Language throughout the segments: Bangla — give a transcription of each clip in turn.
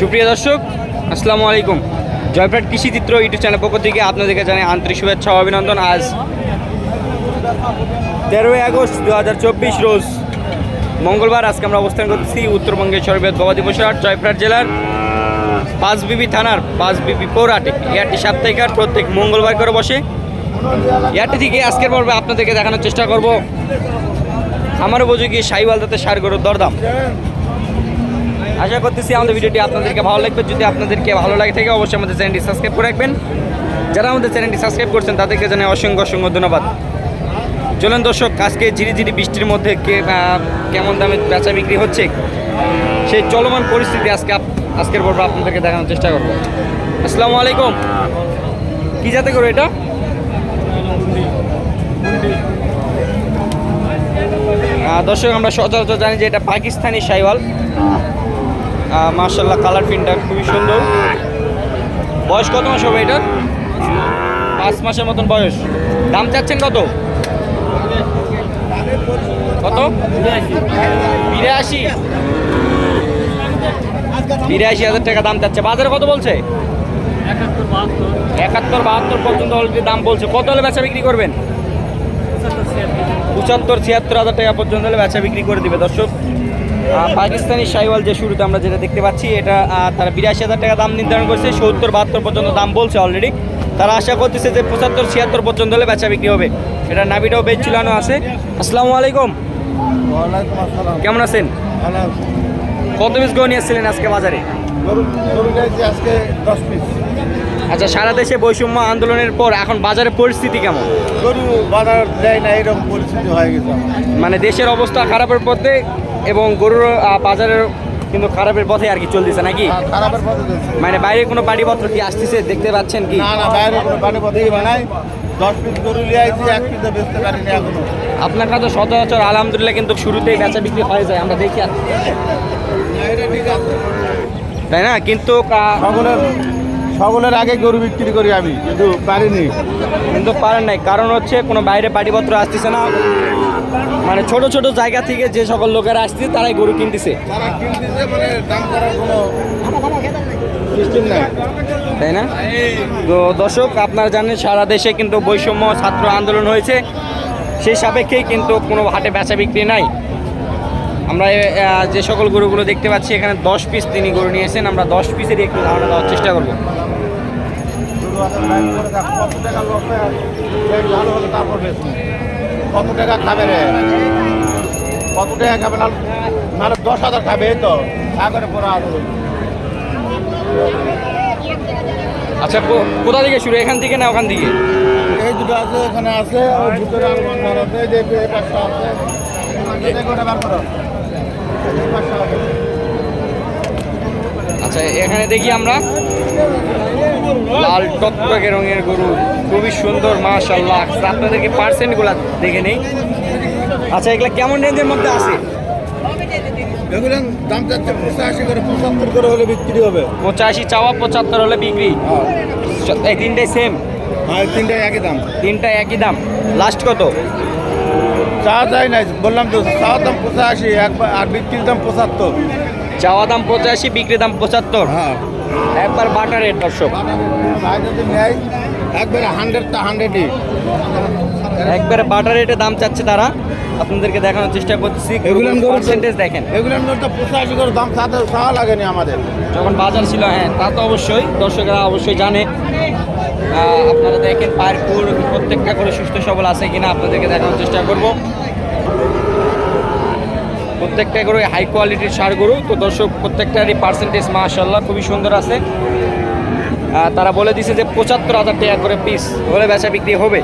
সুপ্রিয় দর্শক, আসসালামু আলাইকুম। জয়প্রাট কৃষি চিত্র ইউটিউব চ্যানেল পক্ষ থেকে আপনাদেরকে জানাই আন্তরিক শুভেচ্ছা অভিনন্দন। আজ তেরোই আগস্ট দু হাজার চব্বিশ রোজ মঙ্গলবার আজকে আমরা অবস্থান করছি উত্তরবঙ্গের সর্বেদ গবাদি পশুহাট জয়প্রাট জেলার পাঁচবিবি থানার পাঁচ পাঁচবিবি পৌরাটে এয়ারটি সাপ্তাহিক হাট, প্রত্যেক মঙ্গলবার করে বসে। এয়ারটি থেকে আজকের পর্বে আপনাদেরকে দেখানোর চেষ্টা করব। আমার উপযোগী সাইওয়াল তাতে সার গরুর দরদাম। আশা করতেছি আমাদের ভিডিওটি আপনাদেরকে ভালো লাগবে। যদি আপনাদেরকে ভালো লাগে থাকে, অবশ্যই আমাদের চ্যানেলটি সাবস্ক্রাইব করে রাখবেন। যারা আমাদের চ্যানেলটি সাবস্ক্রাইব করছেন, তাদেরকে জানাই অসংখ্য অসংখ্য ধন্যবাদ। চলুন দর্শক, আজকে ঝিরি ঝিরি বৃষ্টির মধ্যে কে কেমন দামে বেচা বিক্রি হচ্ছে? সেই চলমান পরিস্থিতি আজকে আজকের পর্ব আপনাদেরকে দেখানোর চেষ্টা করব। আসসালামু আলাইকুম। কি যাতে করো এটা? দর্শক, আমরা সচরাচর জানি যে এটা পাকিস্তানি সাইওয়াল। মার্শাল্লাহ কালার প্রিন্টটা খুবই সুন্দর। বয়স কত মাস হবে এটা? পাঁচ মাসের মতন বয়স। দাম চাচ্ছেন কত? কত? বিরাশি। বিরাশি হাজার টাকা দাম চাচ্ছে। বাজারে কত বলছে? একাত্তর, বাহাত্তর পর্যন্ত অলরেডি দাম বলছে। কত হলে বেচা বিক্রি করবেন? পঁচাত্তর, ছিয়াত্তর হাজার টাকা পর্যন্ত হলে বেচা বিক্রি করে দিবে। দর্শক পাকিস্তানি সাইওয়াল যে শুরুতে আমরা যেটা দেখতে পাচ্ছি এটা তারা বিরাশি হাজার টাকা দাম নির্ধারণ করছে সত্তর বাহাত্তর পর্যন্ত দাম বলছে অলরেডি তারা আশা করতেছে যে পঁচাত্তর ছিয়াত্তর পর্যন্ত হলে বেচা বিক্রি হবে। এটা নাবিটাও বেচ ঝুলানো আছে। আসসালামু আলাইকুম। কেমন আছেন। কত পিস গরু নিয়ে এসেছিলেন আজকে বাজারে আচ্ছা সারা দেশে বৈষম্য আন্দোলনের পর এখন বাজারের পরিস্থিতি কেমন? গরু বাজার দেয় না এরকম পরিস্থিতি হয়ে গেছে মানে দেশের অবস্থা খারাপের পথে এবং গরুর বাজারের কিন্তু খারাপের পথে আর কি চলতেছে নাকি? আর খারাপের পথে যাচ্ছে। মানে বাইরে কোনো পাটিপত্র কি আসতেছে দেখতে পাচ্ছেন কি? না না বাইরে কোনো বানাই? দশ পিস গরু নিয়ে আইছি এক পিসে বেচতে পারিনি এখনও। আপনার কাছে সচরাচর আলহামদুলিল্লাহ কিন্তু শুরুতেই বেচা বিক্রি হয়ে যায় আমরা দেখি আর- তাই না? কিন্তু সকলের সকলের আগে গরু বিক্রি করি আমি কিন্তু পারিনি। কিন্তু পারেন নাই কারণ হচ্ছে কোনো বাইরে পাটিপত্র আসতেছে না। মানে ছোট ছোট জায়গা থেকে যে সকল লোকেরা আসছে তারাই গরু কিনতেছে। মানে তাই না? তো দর্শক আপনারা জানেন সারা দেশে কিন্তু বৈষম্য ছাত্র আন্দোলন হয়েছে। সেই সাপেক্ষেই কিন্তু কোনো হাটে বেচা বিক্রি নাই। আমরা যে সকল গরুগুলো দেখতে পাচ্ছি এখানে দশ পিস তিনি গরু নিয়েছেন। আমরা দশ পিসেরই একটু ধারণা দেওয়ার চেষ্টা করব। টাকা কত টাকা খাবে রে? কত টাকা খাবে না? নাহলে দশ হাজার খাবে এই তো। সাগরে পড়া আদর আচ্ছা কোথা থেকে শুরু? এখান থেকে না ওখান থেকে? এই দুটো আছে এখানে আছে আর ভিতরে আর বান্ধার যে। এই পাঁচটা আছে। আচ্ছা এখানে দেখি আমরা। লাল টকটকে রঙের গরু। খুবই সুন্দর মাশাল্লাহ আচ্ছা, আপনাদেরকে পার্সেন্টগুলো দেখে নেই। আচ্ছা এগুলা কেমন রেঞ্জের মধ্যে আছে? এগুলোর দাম যাচ্ছে পঁচাশি করে পঁচাত্তর করে হলে বিক্রি হবে। পঁচাশি চাওয়া পঁচাত্তর হলে বিক্রি। হ্যাঁ। চ- এই তিনটাই সেম আর তিনটাই একই দাম। একই দাম। লাস্ট কত? চা যায় বললাম তো চাওয়ার দাম পঁচাশি একবার আর বিক্রির দাম পঁচাত্তর। চাওয়া দাম পঁচাশি বিক্রি দাম পঁচাত্তর। হ্যাঁ। একবার বাটার রেট দর্শক। একবারে হান্ড্রেডই একবারে বাটার রেটে দাম চাচ্ছে তারা। আপনাদেরকে দেখানোর চেষ্টা পার্সেন্টেজ দেখেন। এগুলোর মধ্যে পঁচাশি করে দাম লাগেনি আমাদের। যখন বাজার ছিল হ্যাঁ তা তো অবশ্যই। দর্শকরা অবশ্যই জানে। আপনারা দেখেন পারপুর প্রত্যেকটা করে সুস্থ সবল আছে কিনা আপনাদেরকে দেখানোর চেষ্টা করব। প্রত্যেকটা করে হাই কোয়ালিটির সার গরু। তো দর্শক, প্রত্যেকটারই পার্সেন্টেজ মাশাল্লাহ খুবই সুন্দর আছে। তারা বলে দিছে যে পঁচাত্তর হাজার টাকা করে পিস হলে বেচা বিক্রি হবে।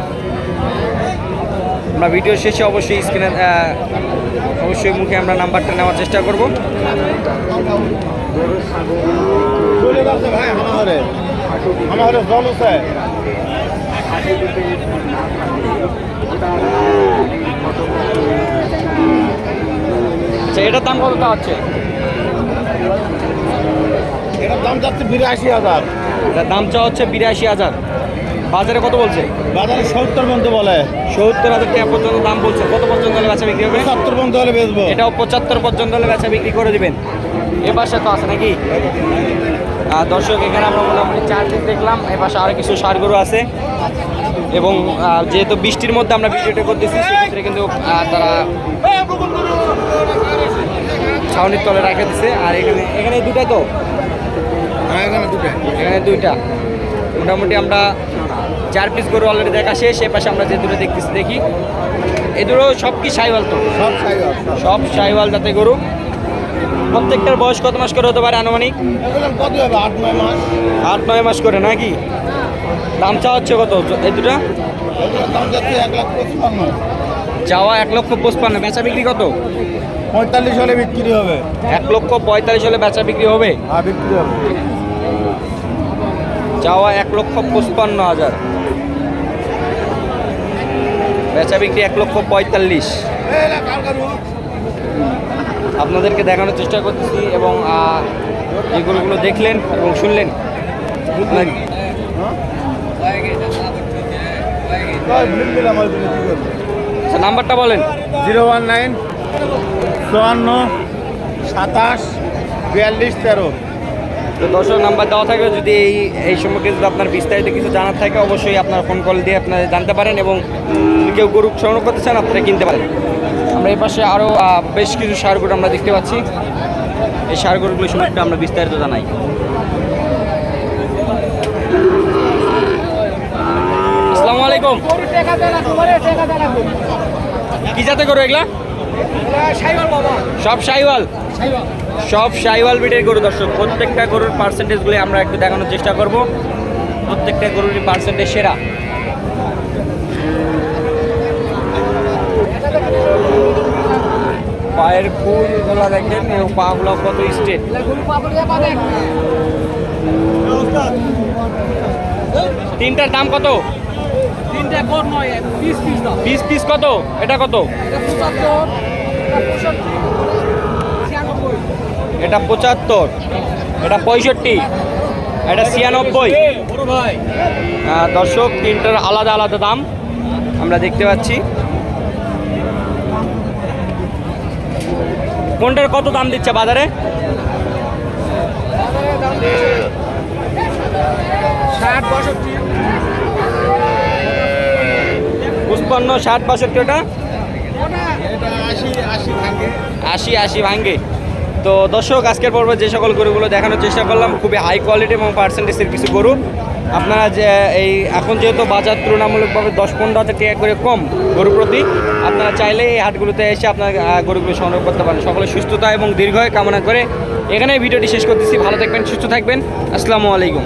আমরা ভিডিও শেষে অবশ্যই স্ক্রিনে অবশ্যই মুখে আমরা নাম্বারটা নেওয়ার চেষ্টা করব। চলে আচ্ছা এটার দাম কত হচ্ছে? এটার দাম যাচ্ছে বিরাশি হাজার। এটার দাম চা হচ্ছে বিরাশি হাজার। বাজারে কত বলছে? বাজারে সত্তর পর্যন্ত বলে। সত্তর হাজার টাকা পর্যন্ত দাম বলছে। কত পর্যন্ত হলে বেচা বিক্রি হবে? সত্তর পর্যন্ত হলে বেচবো। এটাও পঁচাত্তর পর্যন্ত হলে বেচা বিক্রি করে দিবেন। এ পাশে তো আছে নাকি? দর্শক এখানে আমরা মোটামুটি চার দিন দেখলাম। এ পাশে আরও কিছু সার গরু আছে। এবং যেহেতু বৃষ্টির মধ্যে আমরা ভিডিওটা করতেছি সেক্ষেত্রে কিন্তু তারা ছাউনির তলে রাখে দিছে আর এখানে এখানে দুটা তো? হ্যাঁ এখানে দুটো এখানে দুইটা। মোটামুটি আমরা চার পিস গরু অলরেডি দেখা শেষ এ পাশে আমরা যে দুটো দেখতেছি দেখি। এই দুটো সব কি সাইওয়াল তো? সব সাইজ সব। সাইওয়াল যাতে গরু। প্রত্যেকটার বয়স কত মাস করে হতে পারে আনুমানিক? কত হবে? আট নয় মাস। আট নয় মাস করে নাকি? দাম চা হচ্ছে কত? এই দুটা? এগুলোর দাম যাচ্ছে এক লাখ পঁচপান্ন। চাওয়া এক লক্ষ পঁচপান্ন। বেচা বিক্রি কত? পঁয়তাল্লিশ হলে বিক্রি হবে। এক লক্ষ পঁয়তাল্লিশ হলে বেচা বিক্রি হবে? হ্যাঁ বিক্রি হবে। চাওয়া এক লক্ষ পঁচপান্ন হাজার। বেচা বিক্রি এক লক্ষ পঁয়তাল্লিশ। আপনাদেরকে দেখানোর চেষ্টা করতেছি এবং এই গরুগুলো দেখলেন এবং শুনলেন। আচ্ছা, নাম্বারটা বলেন। জিরো ওয়ান নাইন চুয়ান্ন, সাতাশ, বিয়াল্লিশ, তেরো। তো দর্শক নাম্বার দেওয়া থাকলে যদি এই এই সম্পর্কে যদি আপনার বিস্তারিত কিছু জানার থাকে, অবশ্যই আপনার ফোন কল দিয়ে আপনারা জানতে পারেন এবং কেউ গরু সংগ্রহ করতে চান, আপনারা কিনতে পারেন। আমরা এই পাশে আরও বেশ কিছু সার গরু আমরা দেখতে পাচ্ছি। এই সার গরুগুলো সম্পর্কে আমরা বিস্তারিত জানাই। আসসালামু আলাইকুম। কি যাতে করো এগুলা? সব সাইওয়াল। সব সাইওয়াল বিটের গরু দর্শক। প্রত্যেকটা গরুর পার্সেন্টেজগুলি আমরা একটু দেখানোর চেষ্টা করব। প্রত্যেকটা গরুরই পার্সেন্টেজ সেরা। পায়ের ফুলগুলো দেখেন এবং পাগুলো কত স্ট্রেট তিনটার দাম কত? তিনটা পিস পিস কত? এটা কত? এটা পঁচাত্তর এটা পঁয়ষট্টি এটা ছিয়ানব্বই। আহ, দর্শক তিনটার আলাদা আলাদা দাম আমরা দেখতে পাচ্ছি। কোনটার কত দাম দিচ্ছে বাজারে? ষাট পুষ্পান্ন ষাট বাষট্টি ওটা? আশি আশি ভাঙ্গে তো দর্শক, আজকের পর্বে যে সকল গরুগুলো দেখানোর চেষ্টা করলাম, খুবই হাই কোয়ালিটি এবং পার্সেন্টেজের কিছু গরু। আপনারা যে এই এখন যেহেতু বাজার তুলনামূলকভাবে দশ, পনেরো হাজার টাকা করে কম গরু প্রতি, আপনারা চাইলে এই হাটগুলোতে এসে আপনার গরুগুলো সংগ্রহ করতে পারেন। সকলে সুস্থতা এবং দীর্ঘায়ু কামনা করে এখানে ভিডিওটি শেষ করতেছি। ভালো থাকবেন, সুস্থ থাকবেন। আসসালামু আলাইকুম।